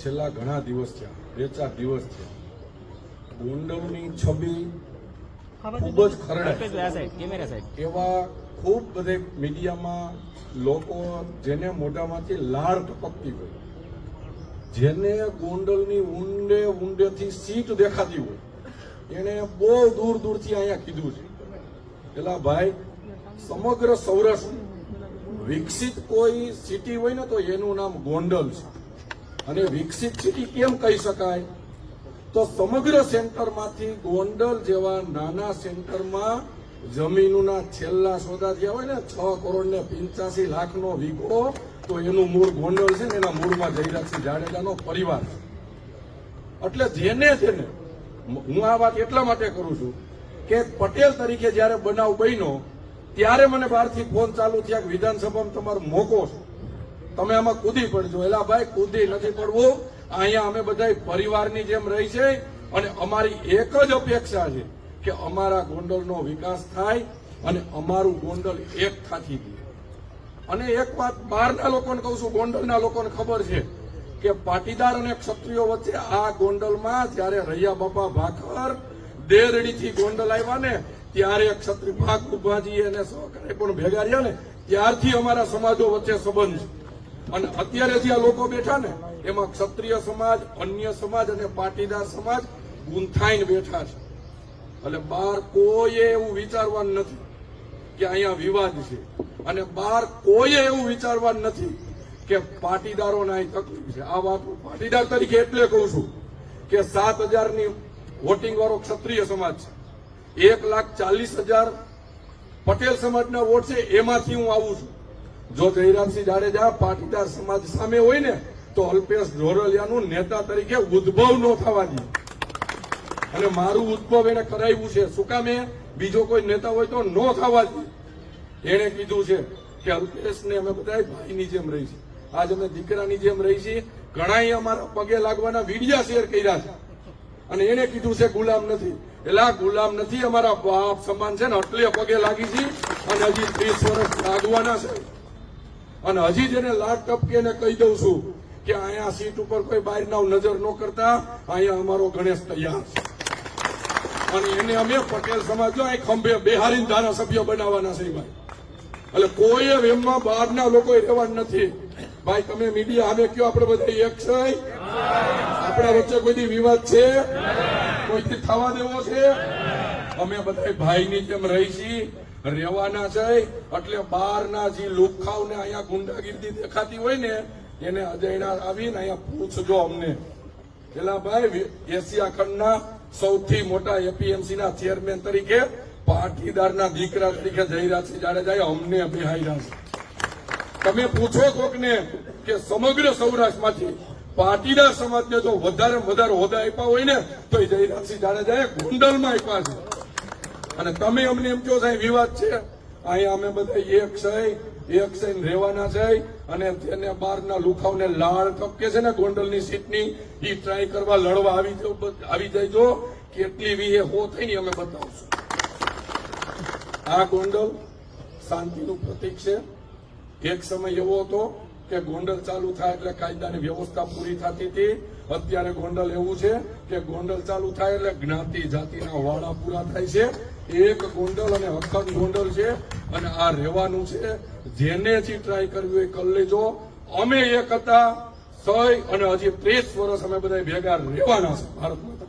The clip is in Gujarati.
છેલ્લા ઘણા દિવસ થયા બે ચાર દિવસ થયા. ગોંડલની છબી ખૂબ જ ખરડાય સાઈડ એવા ખૂબ બધે મીડિયામાં લોકો જેને મોઢામાંથી લાળ ટપકતી હોય જેને ગોંડલની ઊંડે ઊંડેથી સીટ દેખાતી હોય એને બહુ દૂર દૂરથી અહીંયા કીધું છે. પેલા ભાઈ સમગ્ર સૌરાષ્ટ્ર વિકસિત કોઈ સિટી હોય ને તો એનું નામ ગોંડલ છે. અને વિકસિત સિટી કેમ કહી શકાય? તો સમગ્ર સેન્ટરમાંથી ગોંડલ જેવા નાના સેન્ટરમાં જમીનોના છેલ્લા સોદા થયા હોય ને, છ કરોડ ને પિંચાસી લાખનો વીઘો તો એનું મૂળ ગોંડલ છે ને, એના મૂળમાં જયરાજસિંહ જાડેજાનો પરિવાર. છે એટલે જેને જેને, હું આ વાત એટલા માટે કરું છું કે પટેલ તરીકે જ્યારે બનાવ બન્યો, ત્યારે મને બહારથી ફોન ચાલુ થયા કે વિધાનસભામાં તમારો મોકો છે. તમે આમાં કૂદી પડજો. એલા ભાઈ, કૂદી નથી પડવું. અહીંયા અમે બધા પરિવારની જેમ રહી છે અને અમારી એક જ અપેક્ષા છે કે અમારા ગોંડલનો વિકાસ થાય અને અમારું ગોંડલ એક થાથી દે અને એક વાત બહારના લોકોને કહું છું, ગોંડલના લોકોને ખબર છે કે પાટીદાર અને ક્ષત્રિયો વચ્ચે આ ગોંડલમાં જ્યારે રૈયા બાપા ભાખર દેરડીથી ગોંડલ આવ્યા ને, ત્યારે ક્ષત્રિય ભાગ ઉભાજી અને સહકારે પણ ભેગા રહ્યા ને, ત્યારથી અમારા સમાજો વચ્ચે સંબંધ છે. અને અત્યારે જે આ લોકો બેઠા ને, એમાં ક્ષત્રિય સમાજ, અન્ય સમાજ અને પાટીદાર સમાજ ગુંથાઈને બેઠા છે. એટલે બહાર કોઈએ એવું વિચારવાનું નથી કે અહીંયા વિવાદ છે. અને બહાર કોઈએ એવું વિચારવાનું નથી કે પાટીદારોને અહીં તકલીફ છે. આ વાત પાટીદાર તરીકે એટલે કહું છું કે સાત હજારની વોટિંગ વાળો ક્ષત્રિય સમાજ છે. એક લાખ ચાલીસ હજાર પટેલ સમાજના વોટ છે, એમાંથી હું આવું છું. જો જયરાજસિંહ જાડેજા પાટીદાર સમાજ સામે હોય ને, તો અલ્પેશ ઢોરલિયાનું નેતા તરીકે ઉદ્ભવ ન થવા દે અને મારું ઉદ્ભવ એને કરાવ્યું છે. શું કામે? બીજો કોઈ નેતા હોય તો ન થવા દે એણે કીધું છે કે અલ્પેશને અમે બધા ભાઈની જેમ રહી છે. આજ અમે દીકરાની જેમ રહી છીએ. ઘણા અમારા પગે લાગવાના વિડિયા શેર કર્યા છે. અને એને કીધું છે, ગુલામ નથી. એટલે ગુલામ નથી અમારા બાપ સમાન છે ને, એટલે પગે લાગી છે. અને હજી ત્રીસ વર્ષ લાગવાના છે. અને હજી જેને લાટ ટપકે એને કહી દઉં છું કે અહીંયા સીટ ઉપર કોઈ બહારના નજર ન કરતા, અહીંયા અમારો ગણેશ તૈયાર છે. અને એને અમે પટેલ સમાજ જો અહીં ખંભે બિહારી ધારાસભ્ય બનાવવાના છે ભાઈ. એટલે કોઈ એમમાં બહારના લોકો રહેવા નથી. ભાઈ, તમે મીડિયા અમે કયો આપણે બધા એક છે? આપણા વચ્ચે કોઈ વિવાદ છે? કોઈથી થવા દેવો છે? અમે બધા ભાઈની જેમ રહી છીએ. રહેવાના છે, એટલે બહારના જે લોખાઓને અહીંયા ગુંડાગીરી દેખાતી હોય ને, એને અજયના આવીને અહીંયા પૂછજો અમને. પેલા ભાઈ, એશિયા ખંડના સૌથી મોટા એપીએમસી ના ચેરમેન તરીકે પાટીદારના દીકરા તરીકે જયરાજસિંહ જાડેજા અમને બેહાર્યા છે. તમે પૂછો કોકને કે સમગ્ર સૌરાષ્ટ્રમાંથી પાટીદાર સમાજને જો વધારે વધારે હોદ્દા આપ્યા હોય ને, તો એ જયરાજસિંહ જાડેજાએ ગોંડલમાં આપ્યા છે. અને તમે અમને એમ કહો સાહેબ વિવાદ છે. અહીંયા અમે બધા એક છે એક છે રહેવાના છે. અને તેને બહારના લુખાવને લાળ ટપકે છે ને ગોંડલની સીટની એ ટ્રાય કરવા લડવા આવી જાય આવી જાય જો. કેટલી એ હો થઈ અમે બતાવશું. આ ગોંડલ શાંતિનું પ્રતીક છે. એક સમય એવો હતો કે ગોંડલ ચાલુ થાય એટલે કાયદાની વ્યવસ્થા પૂરી થતી હતી. અત્યારે ગોંડલ એવું છે કે ગોંડલ ચાલુ થાય એટલે જ્ઞાતિ જાતિના વાળા પૂરા થાય છે. એક ગોંડલ અને અખંડ ગોંડલ છે અને આ રહેવાનું છે. જેને જે ટ્રાય કરવી હોય કરી લેજો. અમે એક હતા સય અને હજી ત્રીસ વર્ષ અમે બધા ભેગા રહેવાના છે ભારત માતા